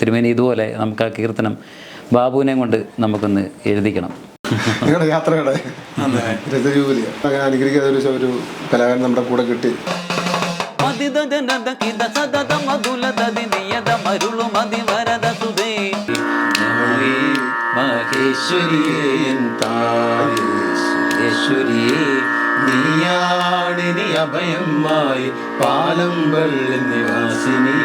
തിരുമേനി ഇതുപോലെ നമുക്ക് ആ കീർത്തനം ബാബുവിനെ കൊണ്ട് നമുക്കൊന്ന് എഴുതിക്കണം. നിങ്ങളുടെ യാത്രയുടെ രഥജൂബിലി അങ്ങനെ ഒരു കലാകാരൻ നമ്മുടെ കൂടെ കിട്ടി. മഹേശ്വരിയെ നീയാടിനി അഭയമായി പാലമ്പൾ നിവാസിനി.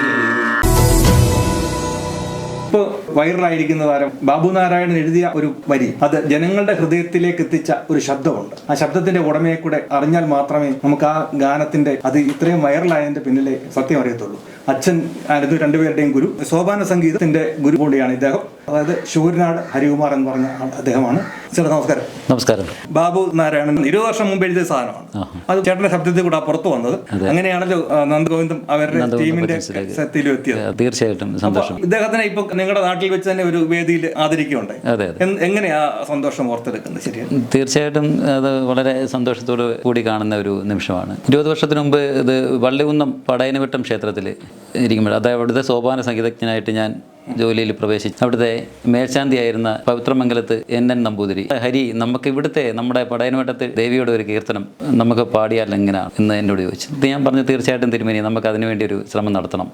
ഇപ്പോൾ വൈറലായിരിക്കുന്ന താരം ബാബു നാരായണൻ എഴുതിയ ഒരു വരി അത് ജനങ്ങളുടെ ഹൃദയത്തിലേക്ക് എത്തിച്ച ഒരു ശബ്ദമുണ്ട്. ആ ശബ്ദത്തിന്റെ ഉടമയെ കൂടെ അറിഞ്ഞാൽ മാത്രമേ നമുക്ക് ആ ഗാനത്തിന്റെ അത് ഇത്രയും വൈറലായതിന്റെ പിന്നിലെ സത്യം അറിയത്തുള്ളൂ. അച്ഛൻ ആയിരുന്നു രണ്ടുപേരുടെയും ഗുരു സോപാന സംഗീതത്തിന്റെ ഗുരു കൂടിയാണ് ഇദ്ദേഹം. അതായത് ശൂരനാട് ഹരികുമാർ എന്ന് പറഞ്ഞ അദ്ദേഹമാണ്. ചേട്ടാ നമസ്കാരം. നമസ്കാരം. ബാബു നാരായണൻ ഇരുപത് വർഷം മുമ്പ് എഴുതിയ സാധനമാണ്. അത് ചേട്ടന്റെ ശബ്ദത്തിൽ കൂടെ പുറത്തു വന്നത്. അങ്ങനെയാണല്ലോ നന്ദഗോവിന്ദം അവരുടെ ടീമിന്റെ. സെറ്റിലും എത്തിയത്. തീർച്ചയായിട്ടും സന്തോഷം. ഇദ്ദേഹത്തിനെ ഇപ്പൊ നിങ്ങളുടെ നാട്ടിൽ വെച്ച് തന്നെ ഒരു വേദിയിൽ ആദരിക്കുകയുണ്ടായി. അതെ എങ്ങനെയാ സന്തോഷം ഓർത്തെടുക്കുന്നത്? ശരിയാണ്. തീർച്ചയായിട്ടും അത് വളരെ സന്തോഷത്തോട് കൂടി കാണുന്ന ഒരു നിമിഷമാണ്. ഇരുപത് വർഷത്തിന് മുമ്പ് ഇത് വള്ളികുന്നം പടയനവട്ടം ക്ഷേത്രത്തിൽ ഇരിക്കുമ്പോൾ അതായത് അവിടുത്തെ സോപാന സംഗീതജ്ഞനായിട്ട് ഞാൻ ജോലിയിൽ പ്രവേശിച്ചു അവിടുത്തെ മേൽശാന്തിയായിരുന്ന പവിത്രമംഗലത്ത് എൻ എൻ നമ്പൂതിരി. ഹരി നമുക്ക് ഇവിടുത്തെ നമ്മുടെ പടയനവട്ടത്ത് ദേവിയുടെ ഒരു കീർത്തനം നമുക്ക് പാടിയാൽ എങ്ങനെയാണ് എന്ന് എന്നോട് ചോദിച്ചു. ഞാൻ പറഞ്ഞു തീർച്ചയായിട്ടും തിരുമേനി നമുക്ക് അതിനുവേണ്ടി ഒരു ശ്രമം നടത്തണം.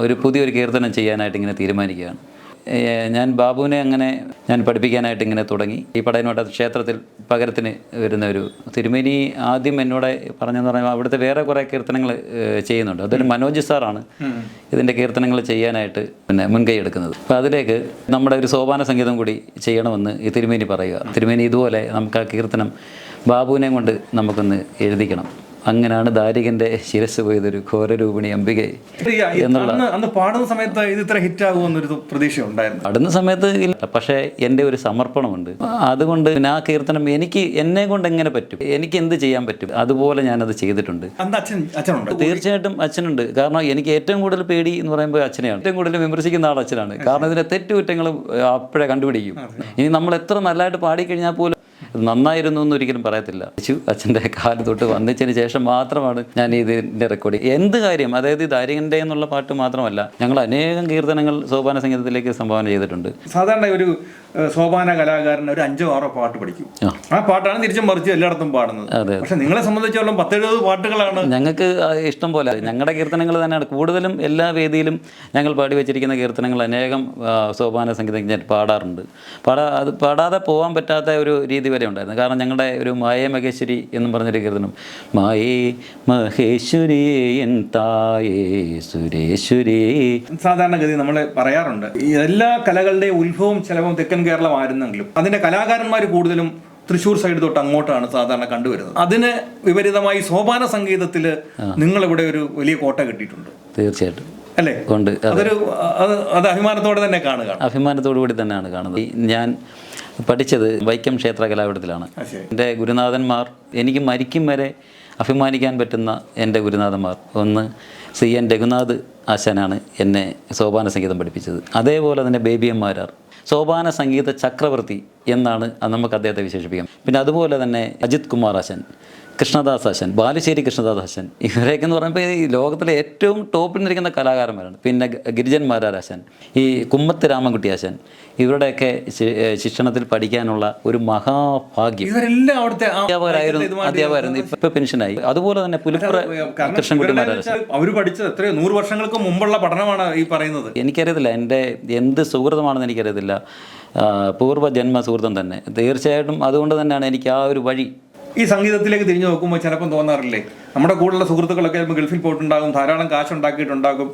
ഒരു പുതിയൊരു കീർത്തനം ചെയ്യാനായിട്ട് ഇങ്ങനെ തീരുമാനിക്കുകയാണ്. ഞാൻ ബാബുവിനെ അങ്ങനെ ഞാൻ പഠിപ്പിക്കാനായിട്ട് ഇങ്ങനെ തുടങ്ങി. ഈ പടയനോട്ട ക്ഷേത്രത്തിൽ പകരത്തിന് വരുന്ന ഒരു തിരുമേനി ആദ്യം എന്നോട് പറഞ്ഞെന്ന് പറഞ്ഞാൽ അവിടുത്തെ വേറെ കുറേ കീർത്തനങ്ങൾ ചെയ്യുന്നുണ്ട്. അതൊരു മനോജ് സാറാണ് ഇതിന്റെ കീർത്തനങ്ങൾ ചെയ്യാനായിട്ട് പിന്നെ മുൻകൈ എടുക്കുന്നത്. അപ്പോൾ അതിലേക്ക് നമ്മുടെ ഒരു സോപാന സംഗീതം കൂടി ചെയ്യണമെന്ന് ഈ തിരുമേനി പറയുക. തിരുമേനി ഇതുപോലെ നമുക്ക് ആ കീർത്തനം ബാബുവിനെ കൊണ്ട് നമുക്കൊന്ന് എഴുതിക്കണം. അങ്ങനെയാണ് ദാരികന്റെ ശിരസ് പോയതൊരു ഘോരരൂപിണി അംബികെ എന്നുള്ള അന്ന് പാടുന്ന സമയത്ത് ഇത് ഇത്ര ഹിറ്റ് ആകുമെന്നൊരു പ്രതീക്ഷ ഉണ്ടായിരുന്നു. പാടുന്ന സമയത്ത് ഇല്ല. പക്ഷേ എന്റെ ഒരു സമർപ്പണമുണ്ട്. അതുകൊണ്ട് ആ കീർത്തനം എനിക്ക് എന്നെ കൊണ്ട് എങ്ങനെ പറ്റും? എനിക്ക് എന്ത് ചെയ്യാൻ പറ്റും? അതുപോലെ ഞാനത് ചെയ്തിട്ടുണ്ട്. തീർച്ചയായിട്ടും അച്ഛനുണ്ട്. കാരണം എനിക്ക് ഏറ്റവും കൂടുതൽ പേടി എന്ന് പറയുമ്പോൾ അച്ഛനെയാണ്. ഏറ്റവും കൂടുതൽ വിമർശിക്കുന്ന ആൾ അച്ഛനാണ്. കാരണം ഇതിന്റെ തെറ്റുകുറ്റങ്ങളും അപ്പോഴേ കണ്ടുപിടിക്കും. ഇനി നമ്മൾ എത്ര നല്ലതായിട്ട് പാടിക്കഴിഞ്ഞാൽ പോലും നന്നായിരുന്നു എന്ന് ഒരിക്കലും പറയത്തില്ല. അച്ഛു അച്ഛന്റെ കാൽ തൊട്ട് വന്നിച്ചതിന് ശേഷം മാത്രമാണ് ഞാൻ ഇതിന്റെ റെക്കോർഡിങ് എന്ത് കാര്യം? അതായത് ഇത് ആര്യന്റെ എന്നുള്ള പാട്ട് മാത്രമല്ല ഞങ്ങൾ അനേകം കീർത്തനങ്ങൾ സോപാന സംഗീതത്തിലേക്ക് സംഭാവന ചെയ്തിട്ടുണ്ട്. സാധാരണ ഒരു സോപാന കലാകാരൻ ഒരു അഞ്ചോ ആറോ പാട്ട് പഠിക്കും. ആ. പാട്ടാണ് തിരിച്ചും മറിച്ച് എല്ലായിടത്തും പാടുന്നത്. പക്ഷെ നിങ്ങളെ സംബന്ധിച്ചോളം പത്തെഴുപത് പാട്ടുകളാണ്. ഞങ്ങൾക്ക് ഇഷ്ടം പോലെ. ഞങ്ങളുടെ കീർത്തനങ്ങൾ തന്നെയാണ്. കൂടുതലും എല്ലാ വേദിയിലും ഞങ്ങൾ പാടി വെച്ചിരിക്കുന്ന കീർത്തനങ്ങൾ അനേകം സോപാന സംഗീതജ്ഞർ പാടാറുണ്ട്. പാടാ അത് പാടാതെ പോകാൻ പറ്റാത്ത ഒരു രീതി വരെ ഉണ്ടായിരുന്നു. കാരണം ഞങ്ങളുടെ ഒരു മായേ മഹേശ്വരി എന്നും പറഞ്ഞൊരു കീർത്തനം. മായേ മഹേശ്വരി എൻ തായേ സുരേശ്വരി. സാധാരണഗതി നമ്മൾ പറയാറുണ്ട്. എല്ലാ കലകളുടെയും ഉത്ഭവം ചിലവും തെക്കൻ കേരളമായിരുന്നെങ്കിലും അതിന്റെ കലാകാരന്മാർ കൂടുതലും തൃശ്ശൂർ സൈഡ് തൊട്ട് അങ്ങോട്ടാണ് സാധാരണ കണ്ടുവരുന്നത്. അതിന് വിപരീതമായി സോപാന സംഗീതത്തിൽ നിങ്ങളിവിടെ ഒരു വലിയ കോട്ട കിട്ടിയിട്ടുണ്ട്. തീർച്ചയായിട്ടും. അല്ലേ? ഉണ്ട്. അതൊരു അത് അഭിമാനത്തോടെ തന്നെ കാണുക. അഭിമാനത്തോടു കൂടി തന്നെയാണ് കാണുന്നത്. ഞാൻ പഠിച്ചത് വൈക്കം ക്ഷേത്ര കലാപീഠത്തിലാണ് എന്റെ ഗുരുനാഥന്മാർ എനിക്ക് മരിക്കും വരെ അഭിമാനിക്കാൻ പറ്റുന്ന എന്റെ ഗുരുനാഥന്മാർ. ഒന്ന് സി എൻ രഘുനാഥ് ആശാനാണ് എന്നെ സോപാന സംഗീതം പഠിപ്പിച്ചത്. അതേപോലെ തന്നെ ബേബിയന്മാരാർ. സോപാന സംഗീത ചക്രവർത്തി എന്നാണ് നമുക്ക് അദ്ദേഹത്തെ വിശേഷിപ്പിക്കാം. പിന്നെ അതുപോലെ തന്നെ അജിത് കുമാർ ആശാൻ കൃഷ്ണദാസ് ആശാൻ ബാലുശ്ശേരി കൃഷ്ണദാസ് ആശാൻ ഇവരെയൊക്കെ എന്ന് പറയുമ്പോൾ ഈ ലോകത്തിലെ ഏറ്റവും ടോപ്പിൽ നിൽക്കുന്ന കലാകാരന്മാരാണ്. പിന്നെ ഗിരിജൻ മാരാരാശൻ ഈ കുമ്മത്ത് രാമൻകുട്ടി ആശാൻ ഇവരുടെയൊക്കെ ശിക്ഷണത്തിൽ പഠിക്കാനുള്ള ഒരു മഹാഭാഗ്യം. അധ്യാപകരായിരുന്നു അധ്യാപകരായിരുന്നു. ഇപ്പൊ പെൻഷനായി. അതുപോലെ തന്നെ പുലിപ്പുറ കൃഷ്ണൻകുട്ടി മാരാരാശൻ അവർ പഠിച്ചത് എത്രയോ നൂറ് വർഷങ്ങൾക്ക് മുമ്പുള്ള പഠനമാണ് ഈ പറയുന്നത്. എനിക്കറിയത്തില്ല എന്റെ എന്ത് സുഹൃതമാണെന്ന് എനിക്കറിയത്തില്ല. ആ, പൂർവ ജന്മ സുഹൃത്തം തന്നെ. തീർച്ചയായിട്ടും അതുകൊണ്ട് തന്നെയാണ് എനിക്ക് ആ ഒരു വഴി ഈ സംഗീതത്തിലേക്ക് തിരിഞ്ഞു നോക്കുമ്പോൾ ചിലപ്പം തോന്നാറില്ലേ? നമ്മുടെ കൂടെയുള്ള സുഹൃത്തുക്കളൊക്കെ ചിലപ്പോൾ ഗൾഫിൽ പോയിട്ടുണ്ടാകും ധാരാളം കാശ് ഉണ്ടാക്കിയിട്ടുണ്ടാകും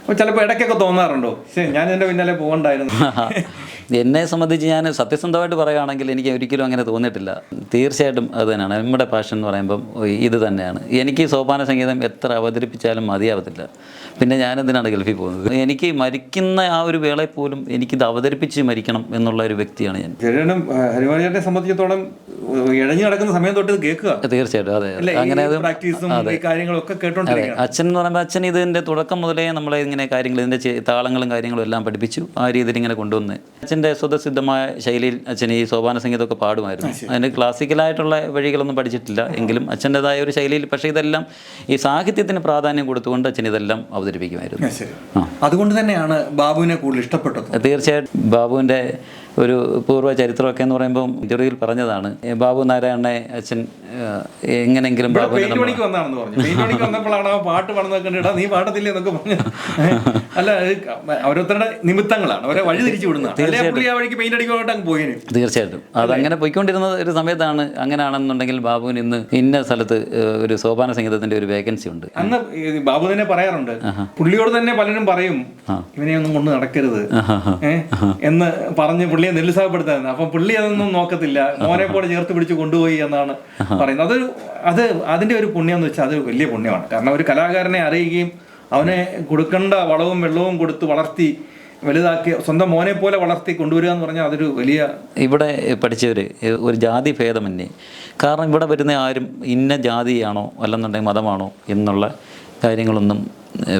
അപ്പോൾ ചിലപ്പോൾ ഇടയ്ക്കൊക്കെ തോന്നാറുണ്ടോ? ശരി ഞാൻ എന്റെ പിന്നാലെ പോകണ്ടായിരുന്നു എന്നെ സംബന്ധിച്ച് ഞാൻ സത്യസന്ധമായിട്ട് പറയുകയാണെങ്കിൽ എനിക്ക് ഒരിക്കലും അങ്ങനെ തോന്നിയിട്ടില്ല. തീർച്ചയായിട്ടും അത് തന്നെയാണ്. നമ്മുടെ പാഷൻ എന്ന് പറയുമ്പം ഇത് തന്നെയാണ്. എനിക്ക് സോപാന സംഗീതം എത്ര അവതരിപ്പിച്ചാലും മതിയാവത്തില്ല. പിന്നെ ഞാനെന്തിനാണ് ഗൾഫിൽ പോകുന്നത്? എനിക്ക് മരിക്കുന്ന ആ ഒരു വേളയിൽ പോലും എനിക്കിത് അവതരിപ്പിച്ച് മരിക്കണം എന്നുള്ള ഒരു വ്യക്തിയാണ് ഞാൻ. ചേട്ടനും ഹരിമാചേട്ടനെ സംബന്ധിച്ചിടത്തോളം ഇഴഞ്ഞു നടക്കുന്ന സമയം തൊട്ട് കേൾക്കുക. തീർച്ചയായിട്ടും അതെ. അങ്ങനെ കാര്യങ്ങളൊക്കെ അതെ. അച്ഛൻ എന്ന് പറയുമ്പോൾ അച്ഛൻ ഇതിന്റെ തുടക്കം മുതലേ നമ്മളെ ഇങ്ങനെ കാര്യങ്ങൾ ഇതിന്റെ താളങ്ങളും കാര്യങ്ങളും എല്ലാം പഠിപ്പിച്ചു. ആ രീതിയിൽ ഇങ്ങനെ കൊണ്ടുവന്ന്. അച്ഛന്റെ അച്ഛന്റെ സ്വതസിദ്ധമായ ശൈലിയിൽ അച്ഛൻ ഈ സോപാന സംഗീതമൊക്കെ പാടുമായിരുന്നു. അതിന് ക്ലാസിക്കലായിട്ടുള്ള വഴികളൊന്നും പഠിച്ചിട്ടില്ല. എങ്കിലും അച്ഛന്റെതായ ഒരു ശൈലിയിൽ പക്ഷേ ഇതെല്ലാം ഈ സാഹിത്യത്തിന് പ്രാധാന്യം കൊടുത്തുകൊണ്ട് അച്ഛൻ ഇതെല്ലാം അവതരിപ്പിക്കുമായിരുന്നു. അതുകൊണ്ട് തന്നെയാണ് ബാബുവിനെ കൂടുതൽ ഇഷ്ടപ്പെട്ടത്. തീർച്ചയായിട്ടും ബാബുവിന്റെ ഒരു പൂർവ ചരിത്രമൊക്കെ എന്ന് പറയുമ്പോൾ ചെറിയിൽ പറഞ്ഞതാണ്. ബാബു നാരായണനെ അച്ഛൻ എങ്ങനെങ്കിലും ബാബു പാട്ട് പാടുന്നത് കണ്ടിട്ടാ നീ പാടത്തില്ലേ എന്നൊക്കെ പറഞ്ഞു. അല്ല ഓരോരുത്തരുടെ നിമിത്തങ്ങളാണ്. വഴി തിരിച്ചു വിടുന്നതാണ്. പോയേനെ? തീർച്ചയായിട്ടും. അതങ്ങനെ പോയിക്കൊണ്ടിരുന്ന ഒരു സമയത്താണ്. അങ്ങനെയാണെന്നുണ്ടെങ്കിൽ ബാബുവിന് ഇന്ന് ഇന്ന സ്ഥലത്ത് ഒരു സോപാന സംഗീതത്തിന്റെ ഒരു വേക്കൻസി ഉണ്ട്. അന്ന് ബാബു തന്നെ പറയാറുണ്ട് പുള്ളിയോട് തന്നെ പലരും പറയും ഇവനെ ഒന്നും കൊണ്ട് നടക്കരുത്. എന്ന് പറഞ്ഞ് പുള്ളിയെ നിരുത്സാഹപ്പെടുത്താൻ. അപ്പം പുള്ളി അതൊന്നും നോക്കത്തില്ല. മോനെ പോലെ ചേർത്ത് പിടിച്ച് കൊണ്ടുപോയി എന്നാണ് പറയുന്നത്. അതൊരു അത് അതിന്റെ ഒരു പുണ്യം എന്ന് വെച്ചാൽ അത് വലിയ പുണ്യമാണ്. കാരണം ഒരു കലാകാരനെ അറിയുകയും അവനെ കൊടുക്കേണ്ട വളവും വെള്ളവും കൊടുത്ത് വളർത്തി വലുതാക്കി സ്വന്തം മോനെ പോലെ വളർത്തി കൊണ്ടുവരിക എന്ന് പറഞ്ഞാൽ അതൊരു വലിയ ഇവിടെ പഠിച്ചവർ ഒരു ജാതി ഭേദമന്യേ. കാരണം ഇവിടെ വരുന്ന ആരും ഇന്ന ജാതിയാണോ അല്ലെന്നുണ്ടെങ്കിൽ മതമാണോ എന്നുള്ള കാര്യങ്ങളൊന്നും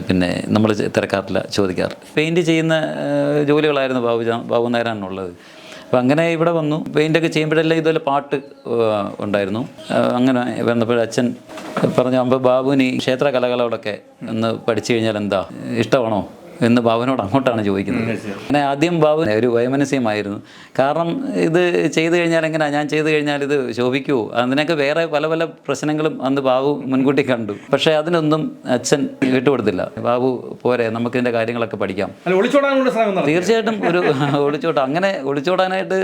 പിന്നെ നമ്മൾ തിരക്കാറില്ല ചോദിക്കാറ്. പെയിന്റ് ചെയ്യുന്ന ജോലികളായിരുന്നു ബാബു ബാബു നാരായണനുള്ളത് അപ്പോൾ അങ്ങനെ ഇവിടെ വന്നു. പെയിന്റൊക്കെ ചെയ്യുമ്പോഴെല്ലാം ഇതുപോലെ പാട്ട് ഉണ്ടായിരുന്നു. അങ്ങനെ വന്നപ്പോൾ അച്ഛൻ പറഞ്ഞു അപ്പോൾ ബാബുവിന് ക്ഷേത്ര കലകളോടൊക്കെ ഒന്ന് പഠിച്ചു കഴിഞ്ഞാൽ എന്താ? ഇഷ്ടമാണോ? എന്ന് ബാബുവിനോട് അങ്ങോട്ടാണ് ചോദിക്കുന്നത്. അങ്ങനെ ആദ്യം ബാബു ഒരു വൈമനസ്യമായിരുന്നു. കാരണം ഇത് ചെയ്തു കഴിഞ്ഞാൽ എങ്ങനെയാ ഞാൻ ചെയ്തു കഴിഞ്ഞാൽ ഇത് ശോഭിക്കുമോ അതിനൊക്കെ വേറെ പല പല പ്രശ്നങ്ങളും അന്ന് ബാബു മുൻകൂട്ടി കണ്ടു. പക്ഷേ അതിനൊന്നും അച്ഛൻ വിട്ടുകൊടുത്തില്ല. ബാബു പോരെ നമുക്ക് ഇതിന്റെ കാര്യങ്ങളൊക്കെ പഠിക്കാം. തീർച്ചയായിട്ടും ഒരു ഒളിച്ചോട്ടം. അങ്ങനെ ഒളിച്ചോടാനായിട്ട്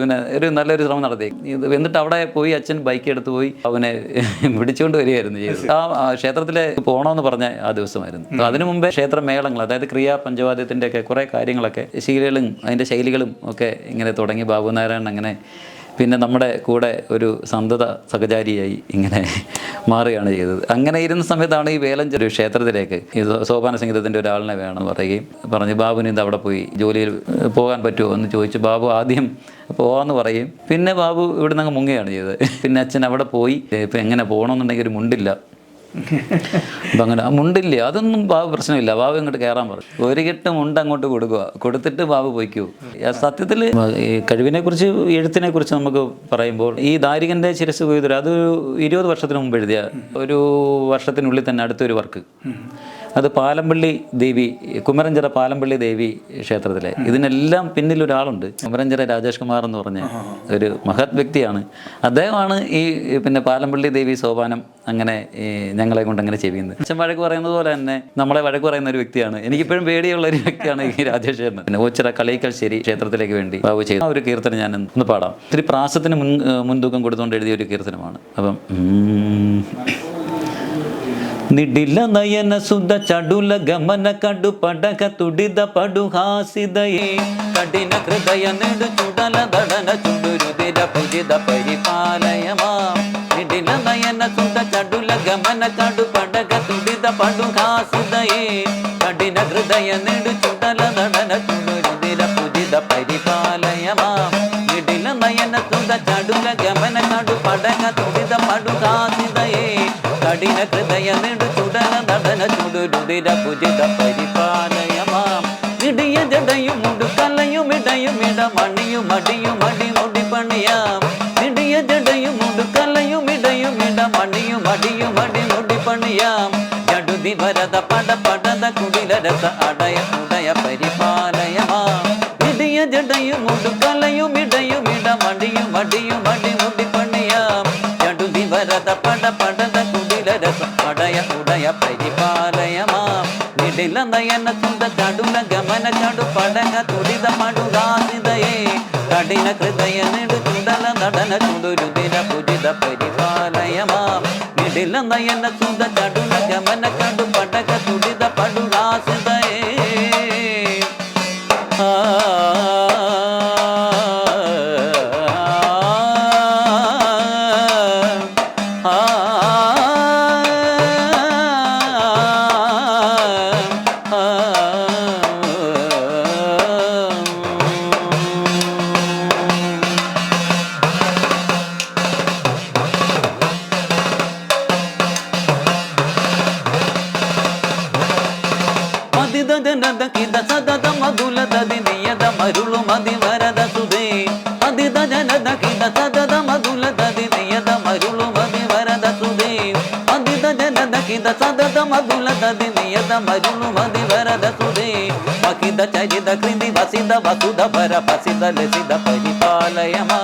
പിന്നെ ഒരു നല്ലൊരു ശ്രമം നടത്തി. ഇത് എന്നിട്ട് അവിടെ പോയി അച്ഛൻ ബൈക്ക് എടുത്തു പോയി അവനെ പിടിച്ചുകൊണ്ട് വരികയായിരുന്നു ചെയ്തത്. ആ ക്ഷേത്രത്തിലേക്ക് ക്ഷേത്രത്തിലെ പോകണമെന്ന് പറഞ്ഞ ആ ദിവസമായിരുന്നു. അതിനു മുമ്പേ ക്ഷേത്ര മേളങ്ങൾ അതായത് ക്രിയാ പഞ്ചവാദ്യത്തിന്റെയൊക്കെ കുറേ കാര്യങ്ങളൊക്കെ ശീലകളും അതിന്റെ ശൈലികളും ഒക്കെ ഇങ്ങനെ തുടങ്ങി. ബാബു നാരായണൻ അങ്ങനെ പിന്നെ നമ്മുടെ കൂടെ ഒരു സന്തത സഹചാരിയായി ഇങ്ങനെ മാറുകയാണ് ചെയ്തത്. അങ്ങനെ ഇരുന്ന സമയത്താണ് ഈ വേലഞ്ചേരി ക്ഷേത്രത്തിലേക്ക് ഈ സോപാന സംഗീതത്തിന്റെ ഒരാളിനെ വേണം പറയുകയും പറഞ്ഞ് ബാബുവിന് ഇത് അവിടെ പോയി ജോലിയിൽ പോകാൻ പറ്റുമോ? എന്ന് ചോദിച്ചു. ബാബു ആദ്യം പോകാമെന്ന് പറയും പിന്നെ ബാബു ഇവിടെ നിന്ന് മുങ്ങുകയാണ് ചെയ്തത്. പിന്നെ അച്ഛൻ അവിടെ പോയി. ഇപ്പം എങ്ങനെ പോകണമെന്നുണ്ടെങ്കിൽ ഒരു മുണ്ടില്ല. അപ്പം അങ്ങനെ മുണ്ടില്ല അതൊന്നും ബാബു പ്രശ്നമില്ല. ബാബു ഇങ്ങോട്ട് കയറാൻ പറഞ്ഞു. ഒരു കെട്ട് മുണ്ട് അങ്ങോട്ട് കൊടുക്കുക. കൊടുത്തിട്ട് ബാബു പോയിക്കൂ. സത്യത്തിൽ കഴിവിനെ കുറിച്ച് എഴുത്തിനെ കുറിച്ച് നമുക്ക് പറയുമ്പോൾ ഈ ദാരികന്റെ ശിരസ് പോയതൊരു അത് ഇരുപത് വർഷത്തിന് മുമ്പ് എഴുതിയ ഒരു വർഷത്തിനുള്ളിൽ തന്നെ അടുത്തൊരു വർക്ക്. അത് പാലമ്പള്ളി ദേവി കുമരഞ്ചിറ പാലമ്പള്ളി ദേവി ക്ഷേത്രത്തിലെ. ഇതിനെല്ലാം പിന്നിൽ ഒരാളുണ്ട്. കുമരഞ്ചിറ രാജേഷ് കുമാർ എന്ന് പറഞ്ഞ ഒരു മഹത് വ്യക്തിയാണ്. അദ്ദേഹമാണ് ഈ പിന്നെ പാലമ്പള്ളി ദേവി സോപാനം അങ്ങനെ ഞങ്ങളെ കൊണ്ട് അങ്ങനെ ചെയ്യുന്നത്. അച്ഛൻ വഴക്ക് പറയുന്നത് പോലെ തന്നെ നമ്മളെ വഴക്ക് പറയുന്ന ഒരു വ്യക്തിയാണ്. എനിക്കിപ്പോഴും പേടിയുള്ള ഒരു വ്യക്തിയാണ് ഈ രാജേഷ് എന്ന് പിന്നെ ഓച്ചിറ കളയിക്കൽ ക്ഷേത്രത്തിലേക്ക് വേണ്ടി ബാബു ചെയ്തു ആ ഒരു കീർത്തനം ഞാൻ ഒന്ന് പാടാം. ഇത്തിരി പ്രാസത്തിന് മുൻ മുൻതൂക്കം കൊടുത്തുകൊണ്ട് എഴുതിയ ഒരു കീർത്തനമാണ്. അപ്പം. ನಿಡಿಲ ನಯನ ಸುಧ ಚಡುಲ ಗಮನ ಕಡು ಪಡಕ ತುಡಿದ ಪಡು ಹಾಸಿದಯೇ ಕಠಿಣ ಹೃದಯ ನೆಡು ಚುಡಲ ದಡನ ಚುಡುರುದಿರ ಪುಜಿದ ಪರಿಪಾಲಯ ನಿಡಿಲ ನಯನ ಸುಧ ಚಡುಲ ಗಮನ ಕಡು ಪಡಕ ತುಡಿದ ಪಡು ಹಾಸಿದಯೇ ಕಠಿಣ ಹೃದಯ ನೆಡು ಚುಡಲ ದಡನ ಚುಡುರುದಿರ ಪುಜಿದ ಪರಿಪಾಲಯ ನಿಡಿಲ ನಯನ ಸುಧ ಚಡುಲ ಗಮನ ಕಡು ಪಡಕ ತುಡಿದ ಪಡು ಹಾಸಿದಯೇ ಕಠಿಣ ಹೃದಯ ನೆಡು பட புஜித பரிபாலயமாம். இடிய ஜடையும் உண்டு கலையும் இடையும் இடம் அணியும் அடியும் அடி முடி பணியாம். இடிய ஜடையும் உண்டு கலையும் இடையும் இடம் அணியும் அடியும் அடி முடி பணியாம். ஜடுதி வரத பட படத குடிலரச அடைய உடைய பரிபாலயமாம். இடிய ஜடையும் உண்டு கலையும் இடையும் இடம் அடியும் அடியும் அடி முடி பணியாம். ஜடுதி வரத பட படத குடிலரச அடைய உடைய பரிபால ನಿಲನಯನ ಸುಂದ ಚಡುನ ಗಮನ ಚಡು ಪಡಗ ತುಡಿದ ಪಡುಗಾಸಿದಯೇ ಕಡಿನ ಹೃದಯ ನಿಡು ಚುಡಲ ನಡನ ಚುಡು ರುದಿರ ಪುಜಿದ ಪರಿಪಾಲಯ ಮಾಂ ನಿಡಿಲನಯನ ಸುಂದ ಚಡುನ ಗಮನ ಚಡು ಪಡಗ ತುಡಿದ ಪಡುಗಾಸಿದಯೇ ಆ అరుಳು మది వరద సుదే అది దజన దకిద సదద మధుల దది నియద మరులు మది వరద సుదే అది దజన దకిద సదద మధుల దది నియద మరులు మది వరద సుదే మకిద చయిద క్రింది వసిద వసుద పర పసిద లసిద పరిపాలయమా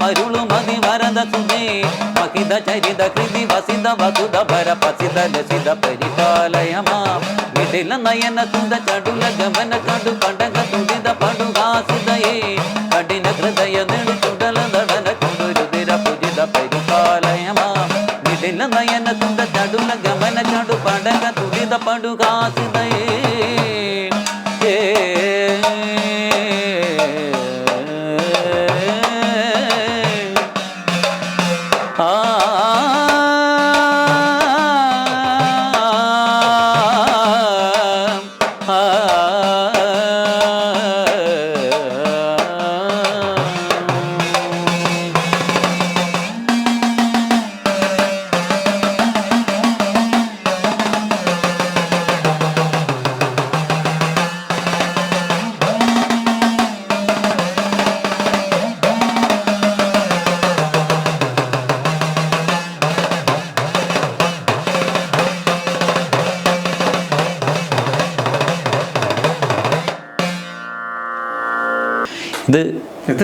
மருளும் அதி வரத சுமே. மகித சரித கிருதி வசித வசுத பர பசித லசித பரிபாலயமா. மிதில நயன சுந்த சடுல கமன கடு பண்டக துடித படு காசுதயே கடின கிருதய நெடு சுடல நடன கொண்டு ருதிர புதித பரிபாலயமா. மிதில நயன சுந்த சடுல கமன கடு பண்டக துடித படு காசுதயே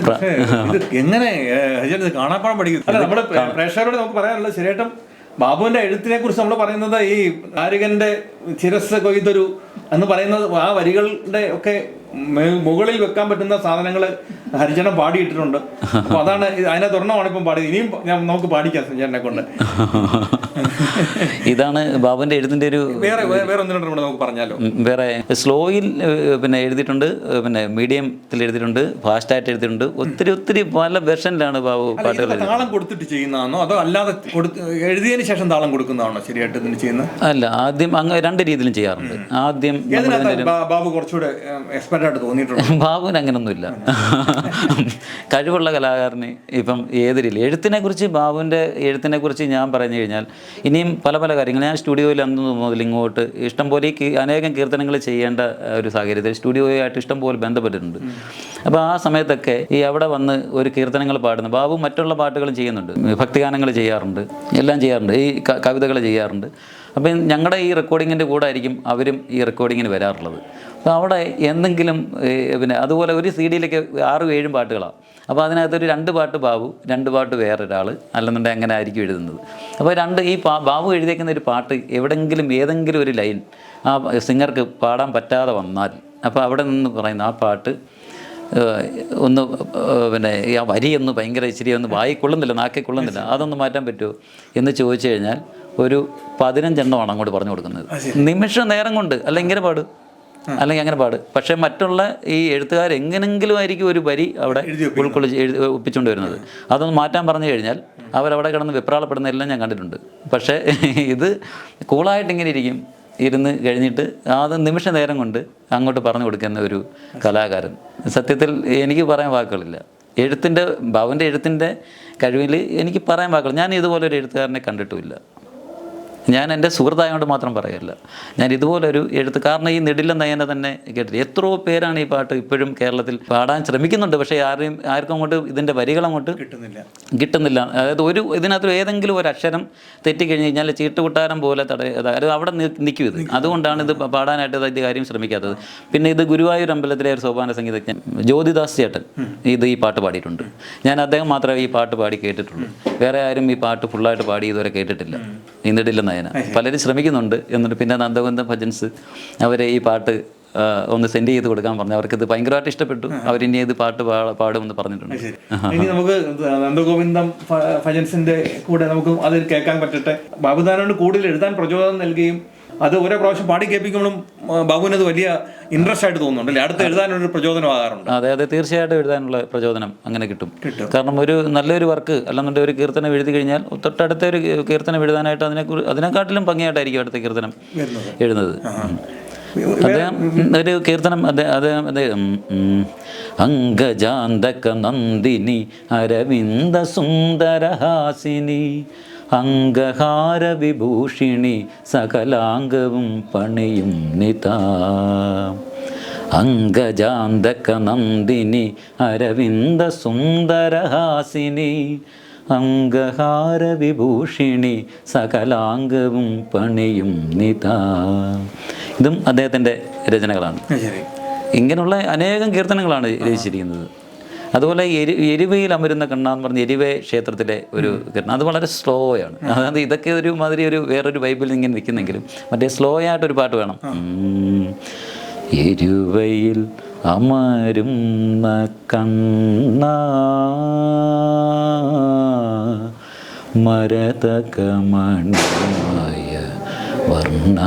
പക്ഷേ ഇത് എങ്ങനെ കാണാപ്പാടം പഠിക്കും അല്ല നമ്മുടെ പ്രേക്ഷകരോട് നമുക്ക് പറയാനുള്ളത് ശരിയായിട്ടും ബാബുവിന്റെ എഴുത്തിനെ കുറിച്ച് നമ്മൾ പറയുന്നത് ഈ കാരികന്റെ ശിരസ് കൊയ്തൊരു എന്ന് പറയുന്നത് ആ വരികളുടെ ഒക്കെ മുകളിൽ വെക്കാൻ പറ്റുന്ന സാധനങ്ങൾ ഹരിചരണം പാടിയിട്ടിട്ടുണ്ട്. അപ്പൊ അതാണ് അതിനെ തുറന്നാണ് ഇപ്പം പാടിയത്. ഇനിയും ഞാൻ നമുക്ക് പാടിക്കാം സഞ്ജയനെ കൊണ്ട്. ഇതാണ് ബാബുവിന്റെ എഴുതിന്റെ ഒരു വേറെ വേറെ ഒന്ന് കൂടെ നമുക്ക് പറഞ്ഞാലോ? വേറെ സ്ലോയിൽ പിന്നെ എഴുതിയിട്ടുണ്ട് പിന്നെ മീഡിയത്തിൽ എഴുതിയിട്ടുണ്ട് ഫാസ്റ്റായിട്ട് എഴുതിയിട്ടുണ്ട്. ഒത്തിരി ഒത്തിരി പല വെർഷനിലാണ് ബാബു പാട്ടുകൾ താളം കൊടുത്തിട്ട് ചെയ്യുന്നതാണോ? അതോ അല്ലാതെ എഴുതിയതിന് ശേഷം താളം കൊടുക്കുന്നതാണോ ശരിയായിട്ട് ഇതിന് ചെയ്യുന്നത്? അല്ല ആദ്യം അങ്ങ് രണ്ട് രീതിയിലും ചെയ്യാറുണ്ട്. ആദ്യം ബാബു കുറച്ചുകൂടെ എക്സ്പെർട്ട് ആയിട്ട് തോന്നിയിട്ടുണ്ട്. ബാബുവിന് അങ്ങനൊന്നുമില്ല കഴിവുള്ള കലാകാരന് ഇപ്പം ഏത് രീതിയിൽ എഴുത്തിനെ കുറിച്ച് ബാബുവിന്റെ എഴുത്തിനെ കുറിച്ച് ഞാൻ പറഞ്ഞു കഴിഞ്ഞാൽ ഇനിയും പല പല കാര്യങ്ങൾ. ഞാൻ സ്റ്റുഡിയോയിൽ അന്ന് മുതൽ ഇങ്ങോട്ട് ഇഷ്ടം പോലെ അനേകം കീർത്തനങ്ങൾ ചെയ്യേണ്ട ഒരു സാഹചര്യത്തിൽ സ്റ്റുഡിയോയായിട്ട് ഇഷ്ടം പോലെ ബന്ധപ്പെട്ടിട്ടുണ്ട്. അപ്പോൾ ആ സമയത്തൊക്കെ ഈ അവിടെ വന്ന് ഒരു കീർത്തനങ്ങൾ പാടുന്നു ബാബു മറ്റുള്ള പാട്ടുകളും ചെയ്യുന്നുണ്ട്. ഭക്തിഗാനങ്ങൾ ചെയ്യാറുണ്ട്. എല്ലാം ചെയ്യാറുണ്ട്. ഈ കവിതകൾ ചെയ്യാറുണ്ട്. അപ്പം ഞങ്ങളുടെ ഈ റെക്കോർഡിങ്ങിന്റെ കൂടെ ആയിരിക്കും അവരും ഈ റെക്കോർഡിങ്ങിന് വരാറുള്ളത്. അപ്പോൾ അവിടെ എന്തെങ്കിലും പിന്നെ അതുപോലെ ഒരു സി ഡിയിലൊക്കെ ആറും ഏഴും പാട്ടുകളാണ് അപ്പോൾ അതിനകത്തൊരു രണ്ട് പാട്ട് ബാബു രണ്ട് പാട്ട് വേറൊരാൾ അല്ലെന്നുണ്ടെങ്കിൽ അങ്ങനെ ആയിരിക്കും എഴുതുന്നത്. അപ്പോൾ രണ്ട് ഈ ബാബു എഴുതിയേക്കുന്ന ഒരു പാട്ട് എവിടെങ്കിലും ഏതെങ്കിലും ഒരു ലൈൻ ആ സിംഗർക്ക് പാടാൻ പറ്റാതെ വന്നാൽ അപ്പോൾ അവിടെ നിന്ന് പറയുന്ന ആ പാട്ട് ഒന്ന് പിന്നെ ആ വരി ഒന്ന് ഭയങ്കര ഇച്ചിരി ഒന്ന് വായി കൊള്ളുന്നില്ല നാക്കി കൊള്ളുന്നില്ല അതൊന്ന് മാറ്റാൻ പറ്റുമോ എന്ന് ചോദിച്ചു കഴിഞ്ഞാൽ ഒരു പതിനഞ്ചെണ്ണമാണ് അങ്ങോട്ട് പറഞ്ഞു കൊടുക്കുന്നത്. നിമിഷ നേരം കൊണ്ട് അല്ല ഇങ്ങനെ പാട്. അല്ലെങ്കിൽ അങ്ങനെ പാട്. പക്ഷേ മറ്റുള്ള ഈ എഴുത്തുകാർ എങ്ങനെങ്കിലും ആയിരിക്കും ഒരു വരി അവിടെ ഉൾക്കൊള്ളിച്ച് എഴുതി ഒപ്പിച്ചുകൊണ്ട് വരുന്നത്. അതൊന്ന് മാറ്റാൻ പറഞ്ഞു കഴിഞ്ഞാൽ അവരവിടെ കിടന്ന് വിപ്രാളപ്പെടുന്നതെല്ലാം ഞാൻ കണ്ടിട്ടുണ്ട്. പക്ഷേ ഇത് കൂളായിട്ട് ഇങ്ങനെ ഇരിക്കും. ഇരുന്ന് കഴിഞ്ഞിട്ട് അത് നിമിഷ നേരം കൊണ്ട് അങ്ങോട്ട് പറഞ്ഞു കൊടുക്കുന്ന ഒരു കലാകാരൻ. സത്യത്തിൽ എനിക്ക് പറയാൻ വാക്കുകളില്ല. എഴുത്തിന്റെ ഭവന്റെ എഴുത്തിന്റെ കഴിവിൽ എനിക്ക് പറയാൻ വാക്കുകൾ. ഞാൻ ഇതുപോലെ ഒരു എഴുത്തുകാരനെ കണ്ടിട്ടുമില്ല. ഞാൻ എന്റെ സുഹൃത്തായതുകൊണ്ട് മാത്രം പറയല്ല. ഞാൻ ഇതുപോലൊരു എഴുത്ത് കാരണം ഈ നെടില നയന തന്നെ കേട്ടിട്ട് എത്രയോ പേരാണ് ഈ പാട്ട് ഇപ്പോഴും കേരളത്തിൽ പാടാൻ ശ്രമിക്കുന്നുണ്ട്. പക്ഷേ ആരെയും ആർക്കും അങ്ങോട്ട് ഇതിന്റെ വരികൾ അങ്ങോട്ട് കിട്ടുന്നില്ല. കിട്ടുന്നില്ല. അതായത് ഒരു ഇതിനകത്ത് ഏതെങ്കിലും ഒരു അക്ഷരം തെറ്റിക്കഴിഞ്ഞ് കഴിഞ്ഞാൽ ചീട്ടുകൊട്ടാരം പോലെ തട അതായത് അവിടെ നിൽക്കും ഇത്. അതുകൊണ്ടാണ് ഇത് പാടാനായിട്ട് ഇത് കാര്യം ശ്രമിക്കാത്തത്. പിന്നെ ഇത് ഗുരുവായൂർ അമ്പലത്തിലെ ഒരു സോപാന സംഗീതജ്ഞൻ ജ്യോതിദാസ് ചേട്ടൻ ഇത് ഈ പാട്ട് പാടിയിട്ടുണ്ട്. ഞാൻ അദ്ദേഹം മാത്രമേ ഈ പാട്ട് പാടി കേട്ടിട്ടുള്ളൂ. വേറെ ആരും ഈ പാട്ട് ഫുള്ളായിട്ട് പാടി ഇതുവരെ കേട്ടിട്ടില്ല. ഇന്നിട്ടില്ല നയന. പലരും ശ്രമിക്കുന്നുണ്ട് എന്നിട്ട് പിന്നെ നന്ദകുന്ദ ഭജൻസ് അവരെ ഈ പാട്ട് ഒന്ന് സെൻഡ് ചെയ്ത് കൊടുക്കാൻ പറഞ്ഞു. അവർക്ക് ഇത് ഭയങ്കരമായിട്ട് ഇഷ്ടപ്പെട്ടു. അവരിനി ഇത് പാട്ട് പാടുമെന്ന് പറഞ്ഞിട്ടുണ്ട്. ഇനി നമുക്ക് നന്ദഗോവിന്ദം ഭജൻസിന്റെ കൂടെ നമുക്ക് അത് കേൾക്കാൻ പറ്റട്ടെ. ബാബുദാനോട് കൂടുതൽ എഴുതാൻ പ്രചോദനം നൽകുകയും അത് ഓരോ പ്രാവശ്യം പാടി കേൾപ്പിക്കുമ്പോഴും ബാബുവിന് അത് വലിയ ഇൻട്രസ്റ്റ് ആയിട്ട് തോന്നുന്നുണ്ട് അല്ലേ? അടുത്ത് എഴുതാനൊരു പ്രചോദനമാകാറുണ്ട് അതെ അതെ തീർച്ചയായിട്ടും എഴുതാനുള്ള പ്രചോദനം അങ്ങനെ കിട്ടും. കാരണം ഒരു നല്ലൊരു വർക്ക് അല്ലെന്നുണ്ടെങ്കിൽ ഒരു കീർത്തനം എഴുതി കഴിഞ്ഞാൽ തൊട്ടടുത്ത ഒരു കീർത്തനം എഴുതാനായിട്ട് അതിനെ അതിനെക്കാട്ടിലും ഭംഗിയായിട്ടായിരിക്കും അടുത്ത കീർത്തനം എഴുതുന്നത്. അദ്ദേഹം ഒരു കീർത്തനം അദ്ദേഹം അദ്ദേഹം അംഗജാന്തക നന്ദിനി അരവിന്ദ സുന്ദരഹാസിനി അംഗഹാര വിഭൂഷിണി സകലാംഗവും പണിയും നിതാ. അംഗജാന്തക നന്ദിനി അരവിന്ദ സുന്ദരഹാസിനി അംഗഹാര വിഭൂഷിണി സകലാംഗവും പണിയും നിതാ. ഇതും അദ്ദേഹത്തിന്റെ രചനകളാണ്. ഇങ്ങനെയുള്ള അനേകം കീർത്തനങ്ങളാണ് രചിച്ചിരിക്കുന്നത്. അതുപോലെ എരി എരിവയിൽ അമരുന്ന കണ്ണ എന്ന് പറഞ്ഞ എരിവേ ക്ഷേത്രത്തിലെ ഒരു കിരണം അത് വളരെ സ്ലോ ആണ് അതായത് ഇതൊക്കെ ഒരു മാതിരി ഒരു വേറൊരു ബൈബിളിൽ ഇങ്ങനെ നിൽക്കുന്നെങ്കിലും മറ്റേ സ്ലോ ആയിട്ടൊരു പാട്ട് വേണം. എരുവയിൽ അമരുന്ന കണ്ണ മരതകമണിയായ വർണ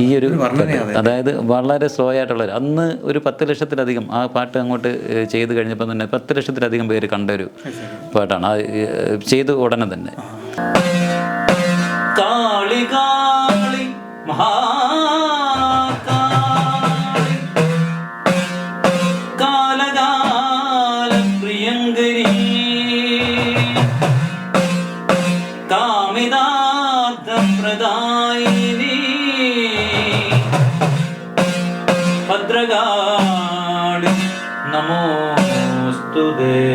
ഈ ഒരു അതായത് വളരെ സ്ലോ ആയിട്ടുള്ള ഒരു- അന്ന് ഒരു പത്ത് ലക്ഷത്തിലധികം ആ പാട്ട് അങ്ങോട്ട് ചെയ്ത് കഴിഞ്ഞപ്പോൾ തന്നെ പത്ത് ലക്ഷത്തിലധികം പേര് കണ്ട ഒരു പാട്ടാണ്. അത് ചെയ്ത് ഉടനെ തന്നെ. കാളി പ്രിയങ്കരി de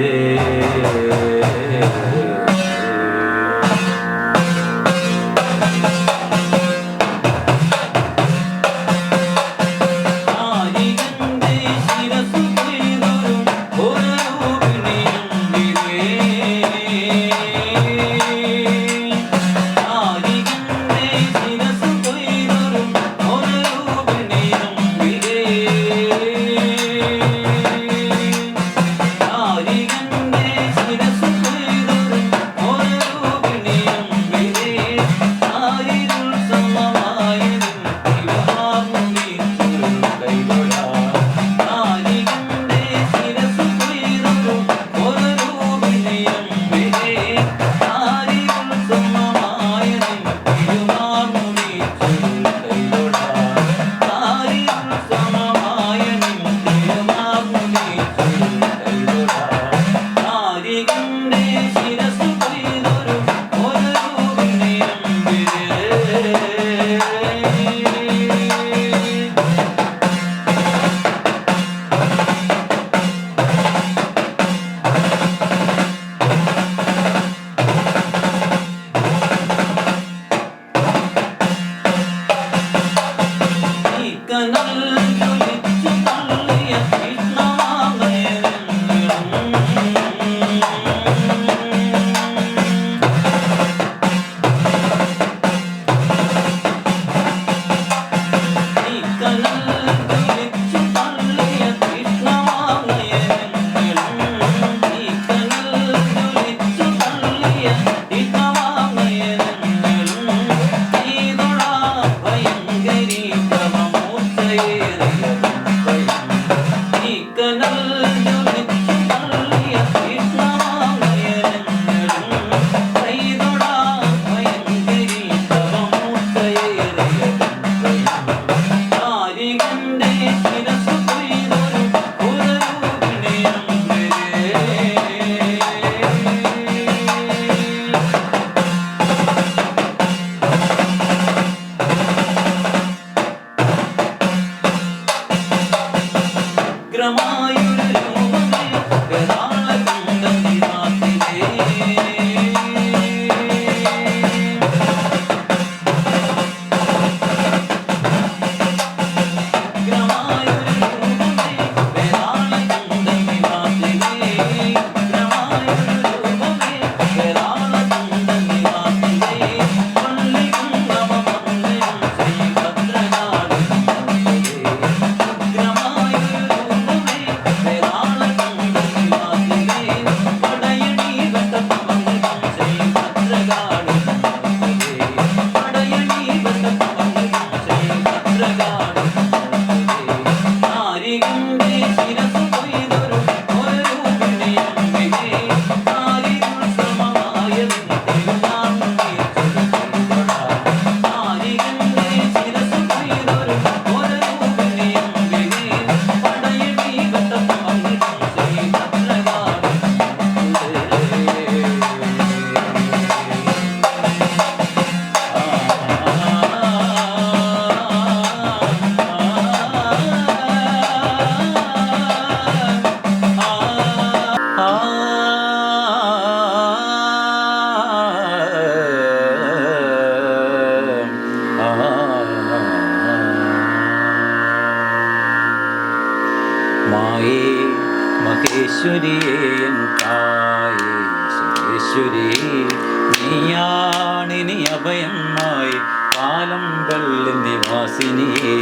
നിവാസിനിയേ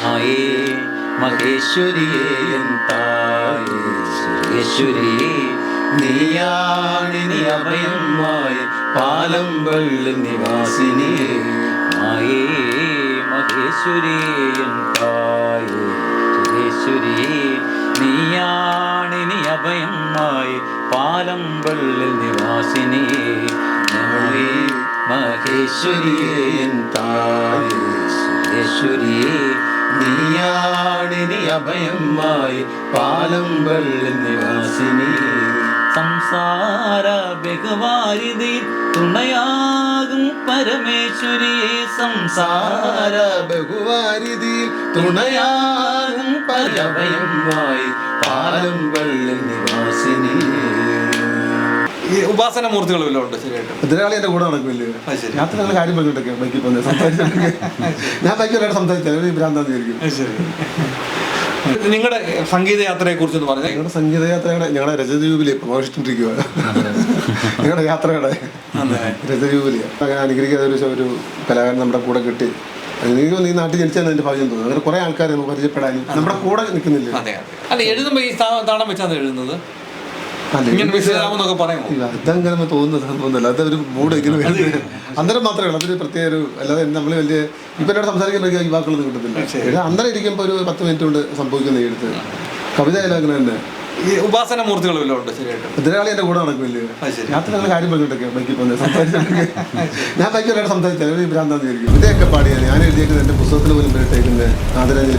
മായേ മഹേശ്വരിയേ എൻ തായേ സുരേശ്വരിയേ നീയാണിനി അഭയമായി പാലം പള്ളി നിവാസിനിയേ മായേ മഹേശ്വരിയേ എൻ തായേ സുരേശ്വരിയേ നീയാണിനി അഭയമായി പാലം പള്ളിൽ നിവാസിനിയേ മായേ മഹേശ്വരിയേ എൻ തായേ സുരേശ്വരിയേ നീയാണിനി അഭയമായി പാലം വെള്ളി നിവാസിനി സംസാര ബഹുവാരിതി തുണയാകും പരമേശ്വരിയെ സംസാര ബഹുവാരിതി തുണയാകും പരഭയമായി പാലം വെള്ളി നിവാസിനിയേ ഈ ഉപാസന മൂർത്തികൾ വല്ലതും ഉണ്ട്? ശരിയായിട്ട്? എതിരാളി എന്റെ കൂടെ നടക്കില്ലേ. നല്ല കാര്യം പറഞ്ഞിട്ടൊക്കെ ബൈക്കിൽ പോകുന്നത്. സംസാരിച്ചൊക്കെ ഞാൻ ബൈക്കിലായിട്ട് സംസാരിച്ചാൽ ഒരു ഭ്രാന്താന്ന് വിചാരിക്കും. ശരി. നിങ്ങളുടെ സംഗീത യാത്രയെ കുറിച്ച് പറഞ്ഞേ. ഞങ്ങളുടെ സംഗീതയാത്രയുടെ ഞങ്ങളുടെ രജതജൂബിലി പ്രമോഷിച്ചിരിക്കുക ഞങ്ങളുടെ യാത്രയുടെ രജതജൂബിലി അങ്ങനെ അനുഗ്രഹിക്കാതെ ഒരു ഒരു കലാകാരൻ നമ്മുടെ കൂടെ കിട്ടി. എനിക്ക് നീ നാട്ടിൽ ജനിച്ചാൽ എന്റെ ഭാഗ്യം തോന്നുന്നു. അങ്ങനെ കുറെ ആൾക്കാരെ നമുക്ക് പരിചയപ്പെടാനും നമ്മുടെ കൂടെ നിൽക്കുന്നില്ല? അതെ അല്ല എഴുതുമ്പോ ഈ താളം വെച്ചാണ് എഴുതുന്നത്? അതങ്ങനെ തോന്നുന്ന സംഭവമൊന്നുമല്ല. അതൊരു മൂഡ് ഇങ്ങനെ അന്നേരം മാത്രമേ ഉള്ളൂ. അതൊരു പ്രത്യേക ഒരു അല്ലാതെ നമ്മൾ വലിയ ഇപ്പം എന്നോട് സംസാരിക്കുമ്പോൾ യുവാക്കളൊന്നും കിട്ടത്തില്ല. അന്നേരം ഇരിക്കുമ്പോൾ ഒരു പത്ത് മിനിറ്റ് കൊണ്ട് സംഭവിക്കുന്ന എഴുത്ത് കവിത അങ്ങനെ തന്നെ. ഈ ഉപാസന ഉണ്ട് ശരിയായിട്ട്. എതിരാളി എന്റെ കൂടെ നടക്കില്ലേ അത്. യാത്ര നല്ല കാര്യം പറഞ്ഞിട്ടൊക്കെ ബൈക്കിൽ പോകുന്നത്. സംസാരിച്ചൊക്കെ ഞാൻ ബൈക്കിലായിട്ട് സംസാരിച്ചാൽ ഒരു ഭ്രാന്താന്ന് വിചാരിക്കും ഇതൊക്കെ പാടിയാണ് ഞാൻ എഴുതിയേക്കുന്നത് എന്റെ പുസ്തകത്തിൽ പോലും പേരിട്ടേക്കുന്നത് ആദരാഞ്ജലി